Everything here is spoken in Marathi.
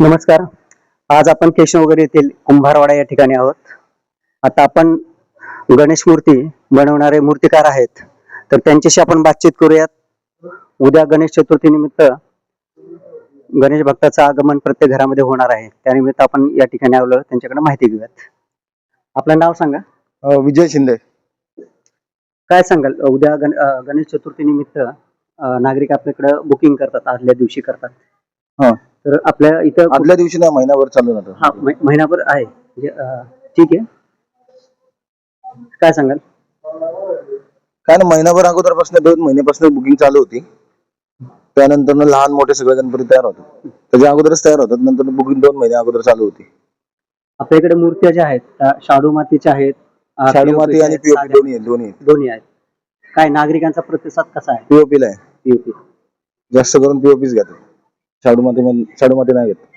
नमस्कार. आज आपण केशवनगर येथील कुंभारवाडा या ठिकाणी आहोत. आता आपण गणेश मूर्ती बनवणारे मूर्तिकार आहेत. तर त्यांच्याशी आपण बातचीत करूयात. उद्या गणेश चतुर्थी निमित्त गणेश भक्ताचं आगमन प्रत्येक घरामध्ये होणार आहे. त्यानिमित्त आपण या ठिकाणी आलो. त्यांच्याकडे माहिती घेऊयात. आपलं नाव सांगा. अ, विजय शिंदे. काय सांगाल? उद्या गण अं, गणेश चतुर्थी निमित्त अं, नागरिक आपल्याकडे बुकिंग करतात आदल्या दिवशी करतात. हा. तर आपल्या इथं आदल्या दिवशी नाही महिनाभर चालू राहतं. हा महिनाभर आहे. म्हणजे, अं, ठीक आहे. काय सांगाल? काय ना महिनाभर अगोदरपासून दोन महिन्यापासून बुकिंग चालू होती. त्यानंतर लहान मोठे सगळे गणपती तयार होतात त्याच्या अगोदरच तयार होतात नंतर बुकिंग दोन महिने अगोदर चालू होती. आपल्या इकडे मूर्त्या ज्या आहेत त्या शाडू मातीच्या आहेत अं, शाडू माती आणि आहेत, पीओपी साध्या- दोन्ही आहेत दोन्ही आहेत. दोन्ही आहेत. काय नागरिकांचा प्रतिसाद कसा आहे? पीओपी ला आहे. POP? जास्त करून पीओपीच घेतात. शाडू माती शाडू माती नाही घेत